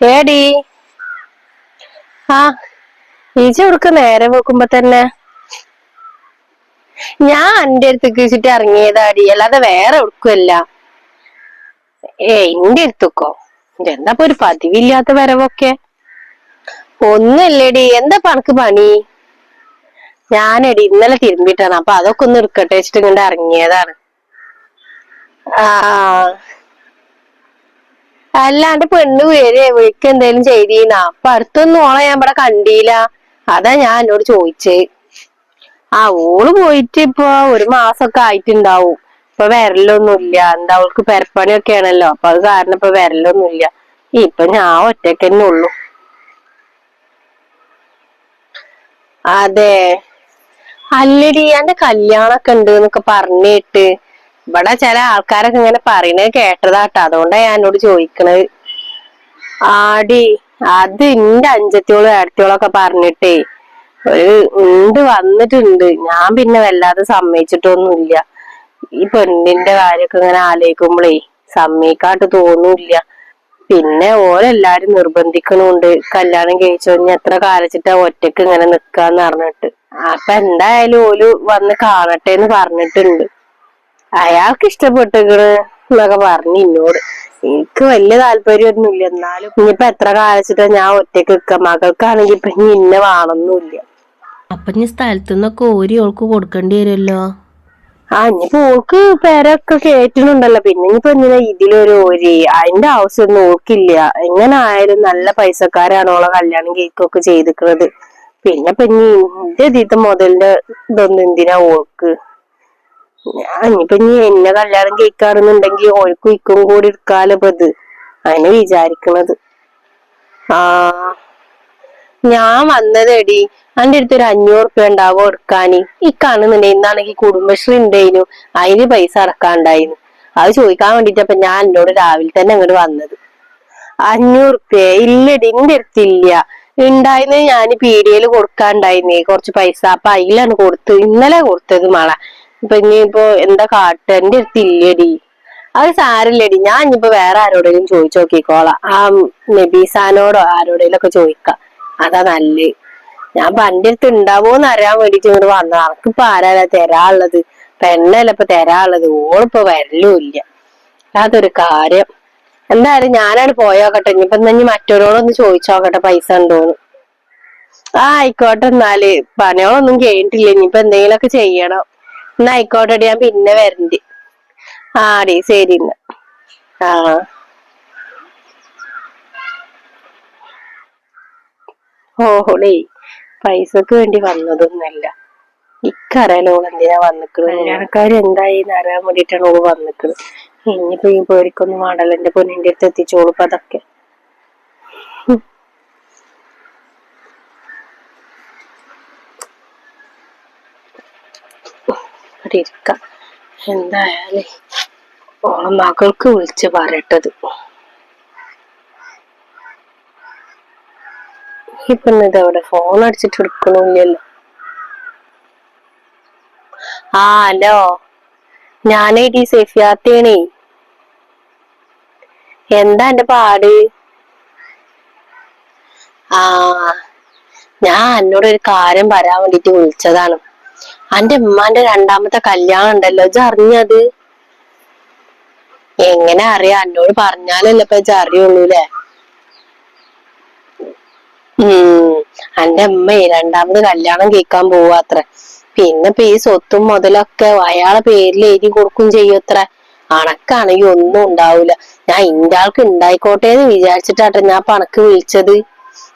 ഏടി? ആ ഈച്ച കൊടുക്ക നേരെ വെക്കുമ്പോ തന്നെ? ഞാൻ എന്റെ അടുത്തേക്ക് ചുറ്റി ഇറങ്ങിയതാടി അല്ലാതെ വേറെ ഉടുക്കുമല്ല ഏ എന്റെ അടുത്തേക്കോ? എന്താ ഒരു പതിവില്ലാത്ത വരവൊക്കെ? ഒന്നല്ലേടി എന്താ പണക്ക് പണി? ഞാനടി ഇന്നലെ തിരുമ്പിട്ടാണ് അപ്പൊ അതൊക്കെ ഒന്ന് എടുക്കട്ടെ വെച്ചിട്ട് ഇങ്ങോട്ട് ഇറങ്ങിയതാണ്. ആ അല്ലാണ്ട് പെണ്ണ് വരെ വീക്ക് എന്തേലും ചെയ്തീന അപ്പൊ അടുത്തൊന്നും ഓളെ ഞാൻ ഇവിടെ കണ്ടീല. അതാ ഞാൻ എന്നോട് ചോദിച്ചേ. ആ ഓൾ പോയിട്ട് ഇപ്പൊ ഒരു മാസൊക്കെ ആയിട്ടുണ്ടാവും. ഇപ്പൊ വരലൊന്നുമില്ല. എന്താ അവൾക്ക് പെരപ്പണിയൊക്കെ ആണല്ലോ അപ്പൊ അത് കാരണം ഇപ്പൊ വരലൊന്നുമില്ല. ഇപ്പൊ ഞാൻ ഒറ്റയ്ക്ക് തന്നെ ഉള്ളു. അതെ. അല്ലടി എന്റെ കല്യാണൊക്കെ ഉണ്ട് എന്നൊക്കെ പറഞ്ഞിട്ട് ഇവിടെ ചില ആൾക്കാരൊക്കെ ഇങ്ങനെ പറയണത് കേട്ടതാട്ടോ. അതുകൊണ്ടാ ഞാൻ എന്നോട് ചോദിക്കണത്. ആടി അത് എന്റെ അഞ്ചത്തിയോളും ഏടത്തിയോളൊക്കെ പറഞ്ഞിട്ടേ ഒരു ഉണ്ട് വന്നിട്ടുണ്ട്. ഞാൻ പിന്നെ വല്ലാതെ സമ്മതിച്ചിട്ടൊന്നുമില്ല. ഈ പെണ്ണിന്റെ കാര്യൊക്കെ ഇങ്ങനെ ആലോചിക്കുമ്പോഴേ സമ്മതിക്കാട്ട് തോന്നൂല്ല. പിന്നെ ഓരെല്ലാരും നിർബന്ധിക്കണുണ്ട്. കല്യാണം കഴിച്ചു ഇനി എത്ര കാലച്ചിട്ടാ ഒറ്റയ്ക്ക് ഇങ്ങനെ നിക്കാന്ന് പറഞ്ഞിട്ട്. അപ്പൊ എന്തായാലും ഓൽ വന്ന് കാണട്ടെ എന്ന് പറഞ്ഞിട്ടുണ്ട്. അയാൾക്ക് ഇഷ്ടപ്പെട്ടിക്കണ് എന്നൊക്കെ പറഞ്ഞു എന്നോട് എനിക്ക് വലിയ താല്പര്യമൊന്നുമില്ല. എന്നാലും ഇനിയിപ്പൊ എത്ര കാലച്ചിട്ടാ ഞാൻ ഒറ്റയ്ക്ക് നിക്ക? മകൾക്കാണെങ്കി ഇപ്പൊ ഇനി ഇന്ന വേണമെന്നില്ല അപ്പൊ ഇനി സ്ഥലത്തു നിന്നൊക്കെ ഓരി ഓൾക്ക് കൊടുക്കേണ്ടി വരുമല്ലോ? ആ ഇനിയിപ്പോ ഓൾക്ക് പേരൊക്കെ കേറ്റുന്നുണ്ടല്ലോ പിന്നെ ഇനിയിപ്പോ എന്തിനാ ഇതിലൊരു ഓരി? അതിന്റെ ആവശ്യമൊന്നും ഓൾക്കില്ല. എങ്ങനെ ആയാലും നല്ല പൈസക്കാരാണ് ഓളെ കല്യാണം കേക്കൊക്കെ ചെയ്തിക്കണത് പിന്നെ ഇപ്പൊ ഇനി എന്റെ ഇതിത്തെ മുതലിന്റെ ഇതൊന്നും എന്തിനാ ഓൾക്ക്? ഇനിയിപ്പൊ ഇനി എന്നെ കല്യാണം കേൾക്കാണെന്നുണ്ടെങ്കിൽ ഓൾക്കും ഇക്കും കൂടി എടുക്കാലോ ഇത്. അതിനെ വിചാരിക്കണത്. ആ ഞാൻ വന്നതെടി. എന്റെ അടുത്ത് ഒരു അഞ്ഞൂറ് ഉറുപ്പ്യ ഉണ്ടാവോ എടുക്കാന് ഈ കാണുന്നുണ്ട് ഇന്നാണെങ്കിൽ കുടുംബശ്രീ ഉണ്ടായിരുന്നു അതിന് പൈസ അടക്കാണ്ടായിരുന്നു അത് ചോദിക്കാൻ വേണ്ടിട്ടപ്പൊ ഞാൻ എന്നോട് രാവിലെ തന്നെ അങ്ങോട്ട് വന്നത്. അഞ്ഞൂറ് ഉറുപ്പ്യ. ഇല്ലടി എന്റെ അടുത്തില്ല ഉണ്ടായിരുന്നത് ഞാൻ പീഡിയയിൽ കൊടുക്കാണ്ടായിരുന്നേ കുറച്ച് പൈസ. അപ്പൊ അതിലാണ് കൊടുത്ത്. ഇന്നലെ കൊടുത്തത് മള. ഇപ്പൊ എന്താ കാട്ട് എന്റെ അടുത്ത് ഇല്ലടി അത് സാരില്ലടി. ഞാൻ ഇനിയിപ്പോ വേറെ ആരോടെങ്കിലും ചോദിച്ചു നോക്കിക്കോളാം. ആ നബീസാനോടോ ആരോടെങ്കിലും ഒക്കെ ചോദിക്കാം. അതാ നല്ലത് ഞാൻ എന്റെ അടുത്ത് ഉണ്ടാവോന്ന് അറിയാൻ വേണ്ടിട്ട് ഇങ്ങോട്ട് വന്നു. അനക്കിപ്പോ ആരാ തരാനുള്ളത് പെണ്ണല്ല ഇപ്പൊ തരാനുള്ളത് ഓളിപ്പോ വരലും ഇല്ല. അതൊരു കാര്യം. എന്തായാലും ഞാനാണ് പോയോക്കട്ടെ ഇനിയിപ്പൊ ഇനി മറ്റൊരോടൊന്ന് ചോദിച്ചോക്കട്ടെ പൈസ ഉണ്ടോന്ന്. ആ ആയിക്കോട്ടെ എന്നാൽ. പണികളൊന്നും കഴിഞ്ഞിട്ടില്ല. ഇനിയിപ്പൊ എന്തെങ്കിലുമൊക്കെ ചെയ്യണം. എന്നാ ആയിക്കോട്ടെ ഞാൻ പിന്നെ വരണ്ട്. ആടി ശരി എന്നാ ആ. ഓഹോളേ പൈസക്ക് വേണ്ടി വന്നതൊന്നല്ല ഇക്കറിയാലോ ഓൾ എന്തിനാ വന്നിക്കണ് കല്യാണക്കാര് എന്തായിന്ന് അറിയാൻ വേണ്ടിട്ടാണ് ഓൾ വന്നിക്കണ് ഇനിയിപ്പോ ഈ പേടിക്കൊന്നും വേണ്ടല്ലോ. എന്റെ പൊന്നിന്റെ അടുത്ത് എത്തിച്ചോളൂ ഇപ്പൊ അതൊക്കെ. ഇവിടെ ഇരിക്കാം. എന്തായാലേ ഓളെ മകൾക്ക് വിളിച്ച് പറയട്ടത്. ഈ പെണ്ണിത് അവിടെ ഫോൺ അടിച്ചിട്ട് എടുക്കണില്ലല്ലോ ആ ഹലോ. ഞാനേ ഡി സേഫിയാത്തേണേ. എന്താ എന്റെ പാട്? ആ ഞാൻ എന്നോട് ഒരു കാര്യം പറയാൻ വേണ്ടിട്ട് വിളിച്ചതാണ്. അന്റെ ഉമ്മാന്റെ രണ്ടാമത്തെ കല്യാണം ഉണ്ടല്ലോ. ഇജ് അറിഞ്ഞത്? എങ്ങനെ അറിയാ? എന്നോട് പറഞ്ഞാലല്ലേ ഇപ്പൊ ഇജ്ജ് അറിയുള്ളൂല്ലേ? ഉം. അന്റെ അമ്മയെ രണ്ടാമത് കല്യാണം കേൾക്കാൻ പോവാത്ര പിന്നെ ഇപ്പൊ ഈ സ്വത്തും മുതലൊക്കെ അയാളെ പേരിൽ എഴുതി കൊടുക്കും ചെയ്യത്ര അണക്കാണെങ്കി ഒന്നും ഉണ്ടാവൂല. ഞാൻ ഇന്റെ ആൾക്ക് ഉണ്ടായിക്കോട്ടെ എന്ന് വിചാരിച്ചിട്ടാട്ടെ ഞാൻ പണക്ക് വിളിച്ചത്.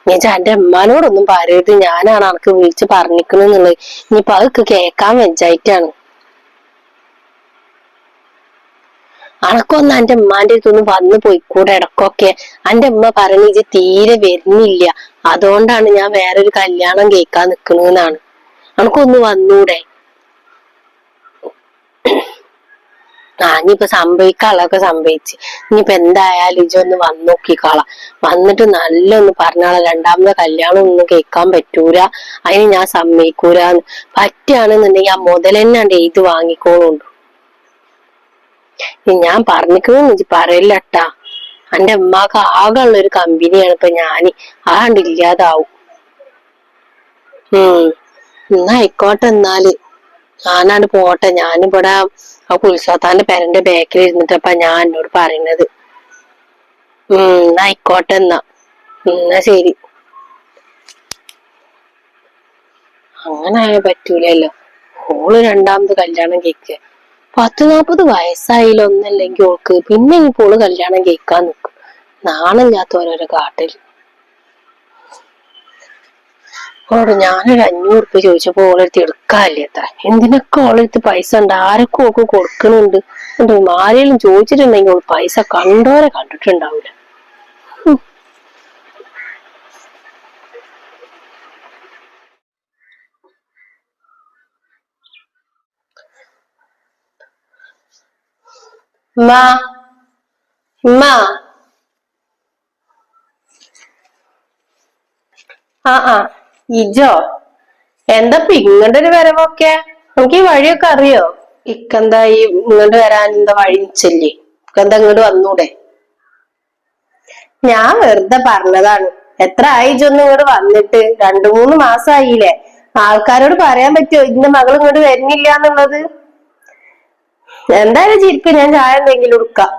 ഞാൻ എന്റെ അമ്മാനോടൊന്നും പറയരുത്. ഞാനാണ് അനക്ക് വിളിച്ച് പറഞ്ഞിക്കണെന്നുള്ളത് ഇനിയിപ്പൊ അതൊക്കെ കേക്കാൻ വെച്ചായിട്ടാണ് അണക്കൊന്ന് എന്റെ ഉമ്മാന്റെ അടുത്തൊന്ന് വന്നു പോയിക്കൂടെ ഇടക്കൊക്കെ. എന്റെ ഉമ്മ പറഞ്ഞു ഇത് തീരെ വരുന്നില്ല. അതുകൊണ്ടാണ് ഞാൻ വേറൊരു കല്യാണം കേൾക്കാൻ നിക്കണെന്നാണ് അണക്കൊന്ന് വന്നൂടെ? ആ ഇനിയിപ്പൊ സംഭവിക്കാനുള്ളതൊക്കെ സംഭവിച്ച്. ഇനിയിപ്പൊ എന്തായാലും ഇജൊന്ന് വന്ന് നോക്കിക്കോളാം. വന്നിട്ട് നല്ല ഒന്ന് പറഞ്ഞാളെ. രണ്ടാമത്തെ കല്യാണം ഒന്നും കേൾക്കാൻ പറ്റൂല. അതിന് ഞാൻ സമ്മതിക്കൂലെന്ന്. പറ്റുകയാണെന്നുണ്ടെങ്കിൽ ആ മുതലെന്നെ എഴുതി വാങ്ങിക്കോളുണ്ടു? ഞാൻ പറഞ്ഞിക്കുന്നു പറയില്ലട്ടാ. എന്റെ ഉമ്മാക്ക് ആകെ ഉള്ള ഒരു കമ്പനിയാണ് ഇപ്പൊ ഞാൻ. ആണ്ട് ഇല്ലാതാവും. ഉം. എന്നാ ആയിക്കോട്ടെ എന്നാൽ. ഞാനാണ്ട് പോട്ടെ. ഞാനിവിടെ ആ കുൽസാത്താന്റെ പേരന്റെ ബാക്കിൽ ഇരുന്നിട്ടപ്പ ഞാൻ എന്നോട് പറയുന്നത്. ഉം ആയിക്കോട്ടെ എന്നാ. എന്നാ ശരി. അങ്ങനെ ആയാ പറ്റൂലല്ലോ. ഓൾ രണ്ടാമത് കല്യാണം കേക്ക് പത്ത് നാപ്പത് വയസ്സായില്ല ഒന്നല്ലെങ്കിൽ ഓൾക്ക്. പിന്നെ പോൾ കല്യാണം കേൾക്കാൻ നിൽക്കും നാണില്ലാത്ത ഓരോരോ കാട്ടിൽ ഓട് ഞാനൊരു അഞ്ഞൂറ് ഉറുപ്പ്യ ചോദിച്ചപ്പോ ഓളെടുത്ത് എടുക്കാല്ലേ അത്ര എന്തിനൊക്കെ ഓളെടുത്ത് പൈസ ഉണ്ട്? ആരൊക്കെ ഓൾക്ക് കൊടുക്കണുണ്ട് എന്തോ ആരെങ്കിലും ചോദിച്ചിട്ടുണ്ടെങ്കിൽ ഓൾ പൈസ കണ്ടോരെ കണ്ടിട്ടുണ്ടാവില്ല ആ ആ. ഇജോ എന്താ ഇങ്ങോട്ട് ഒരു വരവൊക്കെ? നമുക്ക് ഈ വഴിയൊക്കെ അറിയോ? ഇക്കെന്താ ഈ ഇങ്ങോട്ട് വരാൻ എന്താ വഴി ചെല്ലേ ഇക്കെന്താ ഇങ്ങോട്ട് വന്നൂടെ? ഞാൻ വെറുതെ പറഞ്ഞതാണ്. എത്ര ആയി ഇജൊന്നും ഇങ്ങോട്ട് വന്നിട്ട്? രണ്ടു മൂന്ന് മാസായില്ലേ? ആൾക്കാരോട് പറയാൻ പറ്റുമോ ഇതിന്റെ മകൾ ഇങ്ങോട്ട് വരുന്നില്ല എന്നുള്ളത്? എന്തായാലും ചിരിക്കും ഞാൻ ചായ എന്തെങ്കിലും എടുക്കാം.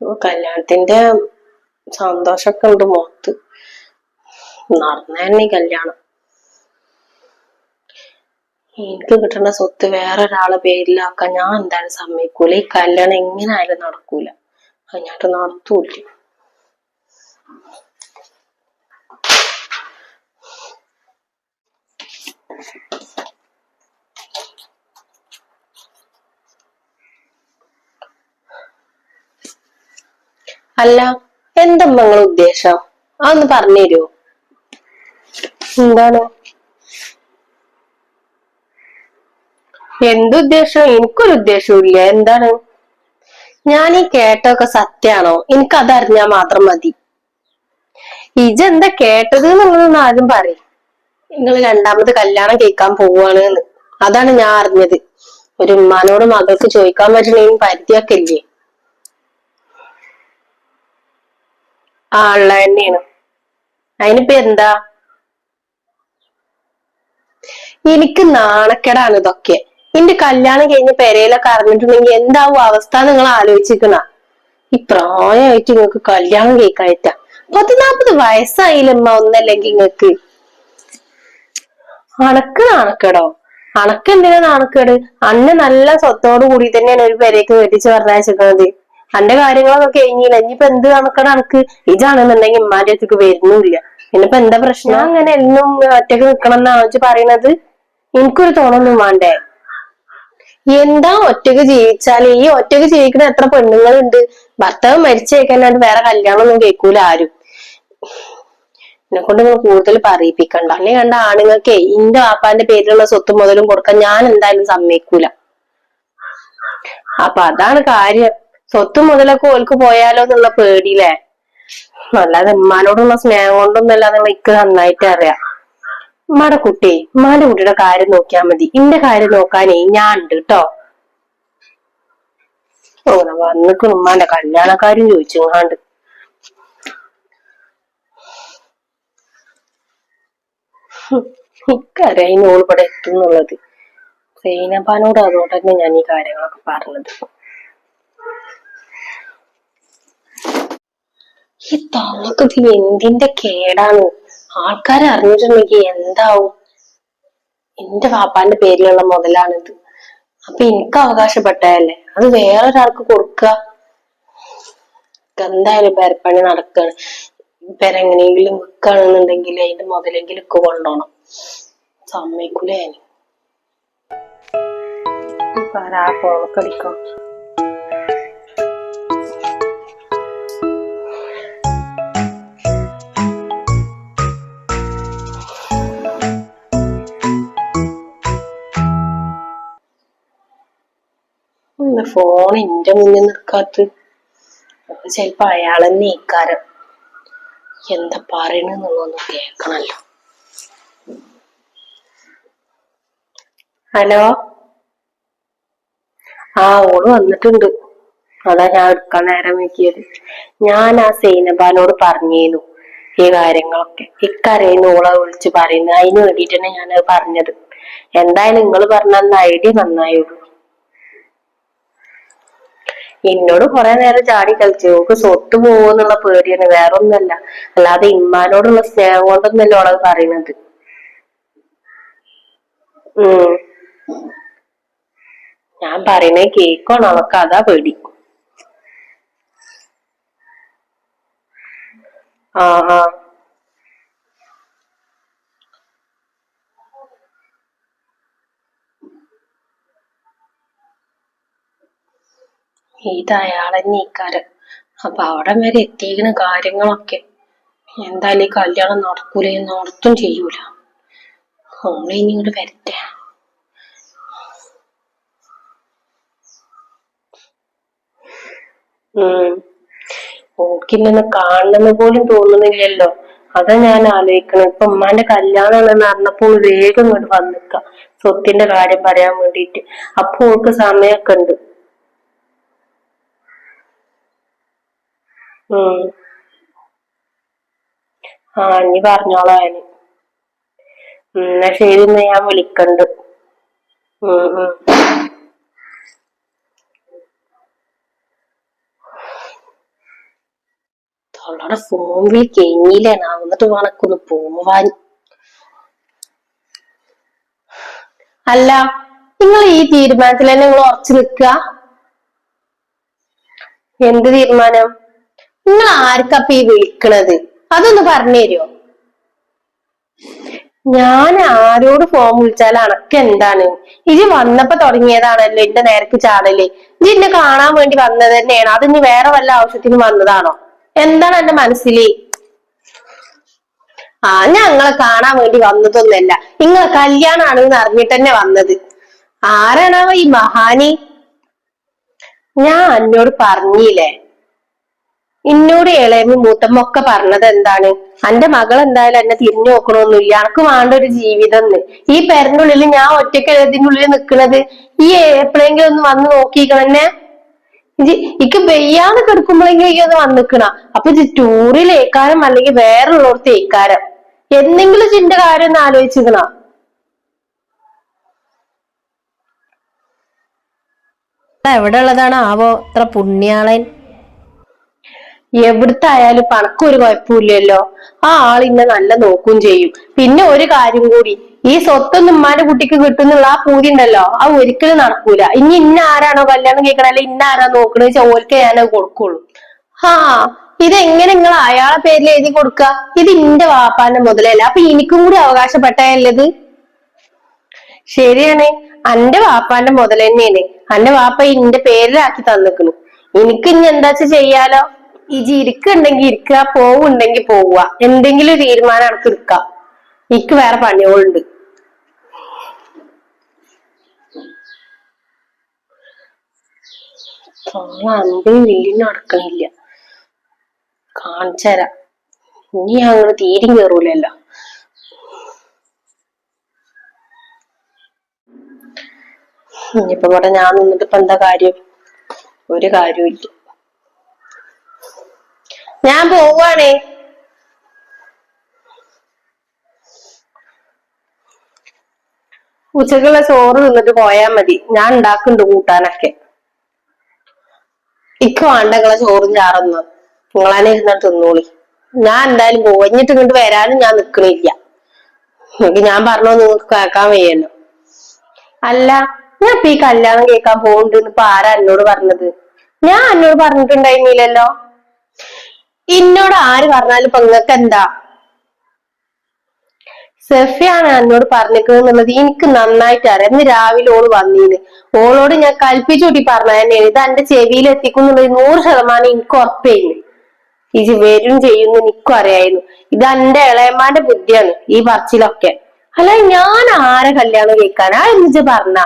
കല്യാണത്തിന്റെ സന്തോഷൊക്കെ ഉണ്ട് മുഖത്ത്. നടന്നതന്നെ ഈ കല്യാണം. എനിക്ക് കിട്ടുന്ന സ്വത്ത് വേറെ ഒരാളെ പേരിലാക്കാൻ ഞാൻ എന്തായാലും സമ്മതിക്കൂല. ഈ കല്യാണം എങ്ങനെ ആയാലും നടക്കൂല. അതിനായിട്ട് നടത്തൂല്ല. അല്ല എന്താ നിങ്ങളെ ഉദ്ദേശം? അതൊന്ന് പറഞ്ഞു തരുമോ എന്താണ്? എന്തുദ്ദേശം എനിക്കൊരു ഉദ്ദേശവും ഇല്ല. എന്താണ്? ഞാൻ ഈ കേട്ടൊക്കെ സത്യാണോ? എനിക്ക് അതറിഞ്ഞാ മാത്രം മതി. ഇജെന്താ കേട്ടത് എന്നുള്ളതൊന്ന് ആദ്യം പറയും. നിങ്ങൾ രണ്ടാമത് കല്യാണം കേൾക്കാൻ പോവാണ് അതാണ് ഞാൻ അറിഞ്ഞത്. ഒരു ഉമ്മാനോട് മകൾക്ക് ചോദിക്കാൻ പറ്റണേലും പരിധിയൊക്കെ ഇല്ലേ? ആ ഉള്ള തന്നെയാണ് അതിനിപ്പോ എന്താ? എനിക്ക് നാണക്കേടാണ് ഇതൊക്കെ. എന്റെ കല്യാണം കഴിഞ്ഞ് പെരയിലൊക്കെ അറിഞ്ഞിട്ടുണ്ടെങ്കിൽ എന്താവും അവസ്ഥ നിങ്ങൾ ആലോചിക്കണ ഈ പ്രായമായിട്ട് നിങ്ങൾക്ക് കല്യാണം കേൾക്കായിട്ട പതിനാപ്പത് വയസ്സായില്ലമ്മ ഒന്നല്ലെങ്കിൽ നിങ്ങക്ക് അണക്ക് നാണക്കേടോ? അണക്ക് എന്തിനാ നാണക്കേട്? അന്നെ നല്ല സ്വത്തോടു കൂടി തന്നെയാണ് ഒരു പെരയ്ക്ക് കെട്ടിച്ച് പറഞ്ഞയച്ചിരിക്കുന്നത് അന്റെ കാര്യങ്ങളൊക്കെ കഴിഞ്ഞില്ല. ഇനിയിപ്പോ എന്ത് കണക്കട അനക്ക്? ഇജാണെന്നുണ്ടെങ്കിൽ ഇമ്മാന്റെ അടുത്തേക്ക് വരുന്നില്ല. ഇനിയിപ്പോ എന്താ പ്രശ്നം? അങ്ങനെ എന്നും ഒറ്റയ്ക്ക് നിക്കണം എന്നാണോ വെച്ച് പറയണത്. എനിക്കൊരു തോന്നുന്നു വേണ്ടേ? എന്താ ഒറ്റയ്ക്ക് ജീവിച്ചാൽ ഈ ഒറ്റയ്ക്ക് ജീവിക്കുന്ന എത്ര പെണ്ണുങ്ങളുണ്ട്? ഭർത്താവ് മരിച്ചേക്കാനായിട്ട് വേറെ കല്യാണമൊന്നും കേൾക്കൂല ആരും. എന്നെ കൊണ്ട് കൂടുതൽ പറയിപ്പിക്കണ്ട. അല്ലെ കണ്ട ആണുങ്ങൾക്കേ ഇന്റെ വാപ്പാന്റെ പേരിലുള്ള സ്വത്ത് മുതലും കൊടുക്കാൻ ഞാൻ എന്തായാലും സമ്മതിക്കൂല. അപ്പൊ അതാണ് കാര്യം. സ്വത്ത് മുതലൊക്കെ ഓൽക്ക് പോയാലോ എന്നുള്ള പേടിയില്ലേ അല്ലാതെ ഉമ്മാനോടുള്ള സ്നേഹം കൊണ്ടൊന്നും അല്ലാതെ ഇക്ക് നന്നായിട്ട് അറിയാം. ഉമ്മാടെ കുട്ടി ഉമ്മാന്റെ കുട്ടിയുടെ കാര്യം നോക്കിയാൽ മതി. ഇന്റെ കാര്യം നോക്കാനേ ഞാൻ ഉണ്ട് കേട്ടോ ഓ വന്നിട്ട് ഉമ്മാന്റെ കല്യാണക്കാരും ചോദിച്ചെങ്ങാണ്ട് എനിക്കറിയാം ഓൾ ഇവിടെ എത്തും എന്നുള്ളത് സൈനപ്പാനോട് അതുകൊണ്ട് തന്നെ ഞാൻ ഈ കാര്യങ്ങളൊക്കെ പറഞ്ഞത്. ഈ തള്ളക്ക് എന്തിന്റെ കേടാണ്? ആൾക്കാരെ അറിഞ്ഞിട്ടുണ്ടെങ്കിൽ എന്താവും? എന്റെ പാപ്പാന്റെ പേരിലുള്ള മുതലാണിത്. അപ്പൊ എനിക്ക് അവകാശപ്പെട്ടതല്ലേ? അത് വേറൊരാൾക്ക് കൊടുക്കുക എന്തായാലും പെരപ്പണി നടക്കുകയാണ് പെരെങ്ങനെയെങ്കിലും വിൽക്കുകയാണെന്നുണ്ടെങ്കിൽ അതിന്റെ മുതലെങ്കിലും ഒക്കെ കൊണ്ടോണം. സമ്മതിക്കൂലേ? ഞാൻ ആ ഫോണക്കടിക്കാം ഫോൺ എന്റെ മുന്നിൽ നിൽക്കാത്ത ചിലപ്പോ അയാളെന്നെ ഇക്കാരം. എന്താ പറയണെന്നുള്ളതൊന്ന് കേൾക്കണല്ലോ. ഹലോ? ആ ഓൾ വന്നിട്ടുണ്ട്. അതാ ഞാൻ എടുക്കാൻ നേരം വെക്കിയത് ഞാൻ ആ സൈനബാലോട് പറഞ്ഞേനു ഈ കാര്യങ്ങളൊക്കെ. ഇക്കറിയുന്ന ഓളെ വിളിച്ച് പറയുന്നു അതിന് വേണ്ടിയിട്ടാണ് ഞാനത് പറഞ്ഞത്. എന്തായാലും നിങ്ങൾ പറഞ്ഞ ഐഡിയ നന്നായുള്ളൂ എന്നോട് കുറെ നേരം ചാടി കളിച്ചു. ഓക്ക് സ്വത്ത് പോകുന്നുള്ള പേടിയാണ്. വേറെ ഒന്നല്ല അല്ലാതെ ഇമ്മാനോടുള്ള സ്നേഹം കൊണ്ടൊന്നല്ല ഓളത് പറയുന്നത് ഉം. ഞാൻ പറയുന്നത് കേക്കോണം. അവക്ക് അതാ പേടി. ആ ആ. ഇത് അയാളെ ഇക്കാരം അപ്പൊ അവിടെ വരെ എത്തിയിരിക്കുന്ന കാര്യങ്ങളൊക്കെ. എന്തായാലും ഈ കല്യാണം നടക്കൂല നടത്തും ചെയ്യൂല. ഓളെ ഇനി ഇങ്ങോട്ട് വരട്ടെ. ഓക്കിന്നെ കാണണമെന്ന് പോലും തോന്നുന്നില്ലല്ലോ. അതാ ഞാൻ ആലോചിക്കണം ഇപ്പൊ ഉമ്മാന്റെ കല്യാണമാണെന്ന് അറിഞ്ഞപ്പോൾ വേഗം ഇങ്ങോട്ട് വന്നിക്ക. സ്വത്തിന്റെ കാര്യം പറയാൻ വേണ്ടിയിട്ട്. അപ്പോൾ ഓൾക്ക് സമയമൊക്കെ ഉണ്ട്. ആ ഇനി പറഞ്ഞോളാം എന്നാ ശരി എന്നാ ഞാൻ വിളിക്കണ്ട്. ഉം ഫോൺ ഫോണിൽ കഴിഞ്ഞില്ലേ നാ എന്നിട്ട് വണക്കൊന്ന് പോവാൻ. അല്ല നിങ്ങൾ ഈ തീരുമാനത്തിൽ തന്നെ നിങ്ങൾ ഉറച്ചു നിൽക്കുക? എന്ത് തീരുമാനം? നിങ്ങൾ ആർക്കപ്പ ഈ വിളിക്കണത്? അതൊന്ന് പറഞ്ഞു തരുമോ ഞാൻ ആരോട് ഫോൺ വിളിച്ചാൽ അണക്ക് എന്താണ്? ഇനി വന്നപ്പോ തുടങ്ങിയതാണല്ലോ എന്റെ നേരക്ക് ചാടൽ. ഇത് എന്നെ കാണാൻ വേണ്ടി വന്നത് തന്നെയാണ്. അത് ഇനി വേറെ വല്ല ആവശ്യത്തിന് വന്നതാണോ? എന്താണ് എന്റെ മനസ്സിൽ? ആ ഞങ്ങളെ കാണാൻ വേണ്ടി വന്നതൊന്നല്ല നിങ്ങളെ കല്യാണാണ് എന്ന് അറിഞ്ഞിട്ട് തന്നെ വന്നത്. ആരാണാവോ ഈ മഹാനി? ഞാൻ എന്നോട് പറഞ്ഞില്ലേ? എന്നോട് ഇളയമ്മ മൂത്തമ്മൊക്കെ പറഞ്ഞത് എന്താണ്? അന്റെ മകൾ എന്തായാലും എന്നെ തിരിഞ്ഞു നോക്കണമൊന്നുമില്ല അനക്ക് വേണ്ട ഒരു ജീവിതം ഈ പെരനുള്ളിൽ ഞാൻ ഒറ്റയ്ക്ക് ഇതിന്റെ ഉള്ളിൽ നിക്കണത് ഈ എപ്പോഴെങ്കിലും ഒന്ന് വന്ന് നോക്കിക്കണെന്നെ ഇക്ക് വെയ്യാന്ന് കിടക്കുമ്പോഴെങ്കിലും ഈ ഒന്ന് വന്നിക്കണ അപ്പൊ ഇത് ടൂറിലേക്കാരം അല്ലെങ്കിൽ വേറെ ഉള്ളവർക്ക് ഏക്കാരം എന്തെങ്കിലും ചിന്റെ കാര്യം ഒന്ന് ആലോചിച്ചിക്കണ. എവിടെ ഉള്ളതാണ് ആവോ ഇത്ര പുണ്യാളൻ. എവിടുത്തെ ആയാലും പണക്കും ഒരു കുഴപ്പമില്ലല്ലോ. ആ ആൾ ഇന്നെ നല്ല നോക്കും ചെയ്യും. പിന്നെ ഒരു കാര്യം കൂടി ഈ സ്വത്തൊന്നും ഉമ്മാന്റെ കുട്ടിക്ക് കിട്ടുന്നുള്ള ആ പൂതി ഉണ്ടല്ലോ അത് ഒരിക്കലും നടക്കൂല. ഇനി ഇന്ന ആരാണോ കല്യാണം കേൾക്കണ അല്ലെ ഇന്ന ആരാ നോക്കണ ചോൽക്ക് ഞാനത് കൊടുക്കുള്ളൂ. ഹാ ഇതെങ്ങനെ നിങ്ങൾ അയാളെ പേരിൽ എഴുതി കൊടുക്ക? ഇത് ഇന്റെ വാപ്പാന്റെ മുതലല്ല. അപ്പൊ എനിക്കും കൂടി അവകാശപ്പെട്ടതല്ലത് ശരിയാണ്. അന്റെ വാപ്പാന്റെ മുതൽ തന്നെയാണ് അന്റെ വാപ്പ ഇന്റെ പേരിലാക്കി തന്നിക്കണു. എനിക്ക് ഇനി എന്താ ചെയ്യാലോ? ഇജി ഇരിക്കുണ്ടെങ്കി ഇരിക്കുക പോവുണ്ടെങ്കി പോവുക. എന്തെങ്കിലും തീരുമാനം എനിക്ക് എടുക്കാം. എനിക്ക് വേറെ പണികളുണ്ട്. അമ്പയും വില്ലിനും നടക്കണില്ല. കാണിച്ചരാ. ഇനി ഞങ്ങൾ തീരും കയറൂലല്ലോ ഇനിയിപ്പോ ഇവിടെ ഞാൻ നിന്നിട്ട് ഇപ്പൊ എന്താ കാര്യം? ഒരു കാര്യമില്ല ഞാൻ പോവാണേ ഉച്ചക്കുള്ള ചോറ് തിന്നിട്ട് പോയാ മതി. ഞാൻ ഉണ്ടാക്കുന്നുണ്ട് കൂട്ടാനൊക്കെ. ഇക്ക് വേണ്ട നിങ്ങളെ ചോറും ചാറൊന്നും. നിങ്ങളാനെ ഇരുന്നിട്ട് തിന്നോളി. ഞാൻ എന്തായാലും എന്നിട്ട് ഇങ്ങോട്ട് വരാനും ഞാൻ നിക്കണില്ല. നിങ്ങൾക്ക് ഞാൻ പറഞ്ഞോ നിങ്ങൾക്ക് കേൾക്കാൻ വയ്യല്ലോ. അല്ല ഞാൻ ഇപ്പൊ ഈ കല്യാണം കേൾക്കാൻ പോകുന്നുണ്ട് ഇപ്പൊ ആരാ എന്നോട് പറഞ്ഞത്? ഞാൻ എന്നോട് പറഞ്ഞിട്ടുണ്ടായിരുന്നില്ലല്ലോ. എന്നോട് ആര് പറഞ്ഞാലും ഇപ്പൊ നിങ്ങൾക്ക് എന്താ? സെഫിയാണ് എന്നോട് പറഞ്ഞിരിക്കുന്നത് എനിക്ക് നന്നായിട്ട് അറിയാം. ഇന്ന് രാവിലെ ഓൾ വന്നീന്. ഓളോട് ഞാൻ കൽപ്പിച്ചൂട്ടി പറഞ്ഞ തന്നെയാണ് ഇത് എന്റെ ചെവിയിൽ എത്തിക്കുന്നുള്ളത് നൂറ് ശതമാനം എനിക്ക് ഉറപ്പേന്ന് ഇത് വരും ചെയ്യുന്നു എനിക്കും അറിയായിരുന്നു. ഇത് എന്റെ ഇളയമാന്റെ ബുദ്ധിയാണ് ഈ പറച്ചിലൊക്കെ. അല്ല ഞാൻ ആരെ കല്യാണം കേൾക്കാനാ എന്നിച്ച് പറഞ്ഞ.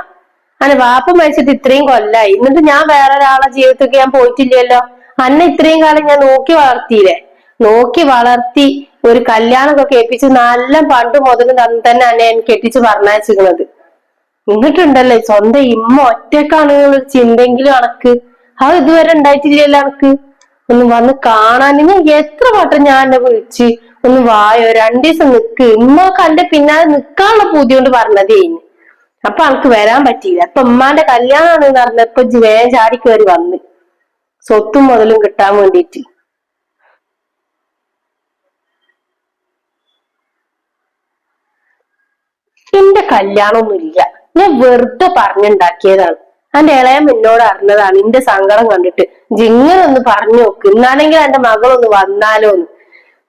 അല്ല വാപ്പ മരിച്ചിട്ട് ഇത്രയും കൊല്ലായി. എന്നിട്ട് ഞാൻ വേറെ ഒരാളെ ജീവിതത്തൊക്കെ ഞാൻ പോയിട്ടില്ലല്ലോ. അന്നെ ഇത്രയും കാലം ഞാൻ നോക്കി വളർത്തിയില്ലേ? നോക്കി വളർത്തി ഒരു കല്യാണമൊക്കെ കേൾപ്പിച്ച് നല്ല പണ്ട് മുതൽ തന്നെ അന്നെ കെട്ടിച്ച് പറഞ്ഞയച്ചിരുന്നത്. എന്നിട്ടുണ്ടല്ലേ സ്വന്തം ഇമ്മ ഒറ്റക്കാണെന്നുള്ള ചിന്തെങ്കിലും അണക്ക് അത് ഇതുവരെ ഉണ്ടായിട്ടില്ലല്ലോ അണക്ക് ഒന്ന് വന്ന് കാണാൻ ഞാൻ എത്ര വട്ടം ഞാൻ എന്നെ വിളിച്ച് ഒന്ന് വായോ രണ്ടു ദിവസം നിക്ക്. ഇമ്മക്ക് എന്റെ പിന്നാലെ നിക്കാനുള്ള പൂതി കൊണ്ട് പറഞ്ഞതേന്ന് അപ്പൊ അനക്ക് വരാൻ പറ്റിയില്ല. അപ്പൊ ഉമ്മാന്റെ കല്യാണമാണ് പറഞ്ഞപ്പോ വേഗം ചാടി കയറി വന്ന്. സ്വത്തും മുതലും കിട്ടാൻ വേണ്ടിയിട്ട്. എന്റെ കല്യാണമൊന്നുമില്ല. ഞാൻ വെറുതെ പറഞ്ഞുണ്ടാക്കിയതാണ്. എന്റെ ഇളയൻ എന്നോട് അറിഞ്ഞതാണ്. എന്റെ സങ്കടം കണ്ടിട്ട് ജിങ്ങനൊന്ന് പറഞ്ഞു നോക്ക്. എന്നാണെങ്കിൽ എന്റെ മകളൊന്ന് വന്നാലോ എന്ന്.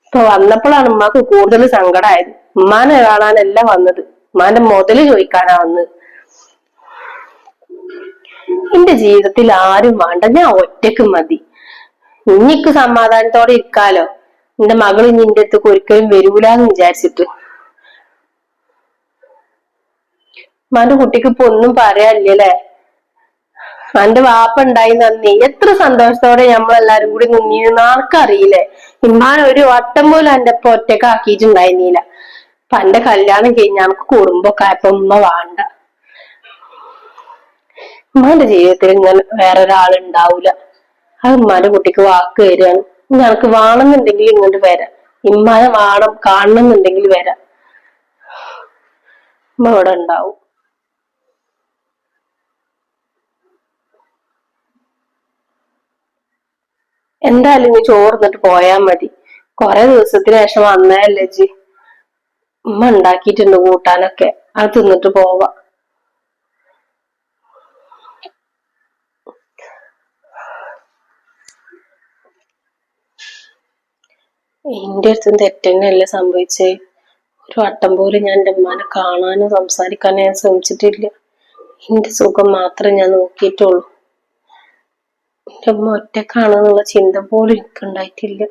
ഇപ്പൊ വന്നപ്പോഴാണ് ഉമ്മാക്ക് കൂടുതൽ സങ്കടമായത് ഉമ്മാനെ കാണാനല്ല വന്നത്. ഉമ്മാന്റെ മുതൽ ചോദിക്കാനാ വന്നത്. എന്റെ ജീവിതത്തിൽ ആരും വേണ്ട. ഞാൻ ഒറ്റയ്ക്ക് മതി. ഇനിക്ക് സമാധാനത്തോടെ ഇരിക്കാലോ. എന്റെ മകൾ ഇനി എന്റെ അടുത്തേക്ക് ഒരിക്കലും വരൂലെന്ന് വിചാരിച്ചിട്ട്. മാന്റെ കുട്ടിക്ക് ഇപ്പൊ ഒന്നും പറയാനില്ലല്ലേ എന്റെ വാപ്പ ഉണ്ടായി നന്ദി എത്ര സന്തോഷത്തോടെ നമ്മളെല്ലാരും കൂടി നിന്നിരുന്ന ആർക്കറിയില്ലേ ഇമ്മാൻ ഒരു വട്ടം പോലും എന്റെ ഒറ്റക്കാക്കിയിട്ടുണ്ടായിരുന്നില്ല പണ്ട് കല്യാണം കഴിഞ്ഞ നമുക്ക് കുടുംബക്കായപ്പോ ഉമ്മ വേണ്ട. ഉമ്മാന്റെ ജീവിതത്തിൽ ഇങ്ങനെ വേറെ ഒരാളുണ്ടാവൂല ആ ഉമ്മാന്റെ കുട്ടിക്ക് വാക്ക് തരികയാണ് ഞങ്ങൾക്ക് വേണമെന്നുണ്ടെങ്കിൽ ഇങ്ങോട്ട് വരാം. ഇമ്മാനെ വേണം കാണണമെന്നുണ്ടെങ്കിൽ വരാം. ഉമ്മ ഇവിടെ ഉണ്ടാവും. എന്തായാലും നീ ചോർന്നിട്ട് പോയാ മതി. കൊറേ ദിവസത്തിന് ശേഷം വന്നതല്ലേ ജി ഉമ്മ ഉണ്ടാക്കിയിട്ടുണ്ട് കൂട്ടാനൊക്കെ. അത് തിന്നിട്ട് പോവാ. എന്റെ അടുത്തും തെറ്റന്നെയല്ലേ സംഭവിച്ചേ? ഒരു വട്ടം പോലും ഞാൻ എന്റെ ഉമ്മാനെ കാണാനോ സംസാരിക്കാനോ ഞാൻ ശ്രമിച്ചിട്ടില്ല. എന്റെ സുഖം മാത്രമേ ഞാൻ നോക്കിയിട്ടുള്ളൂ. എന്റെ ഉമ്മ ഒറ്റക്കാണെന്നുള്ള ചിന്ത പോലും എനിക്കുണ്ടായിട്ടില്ല.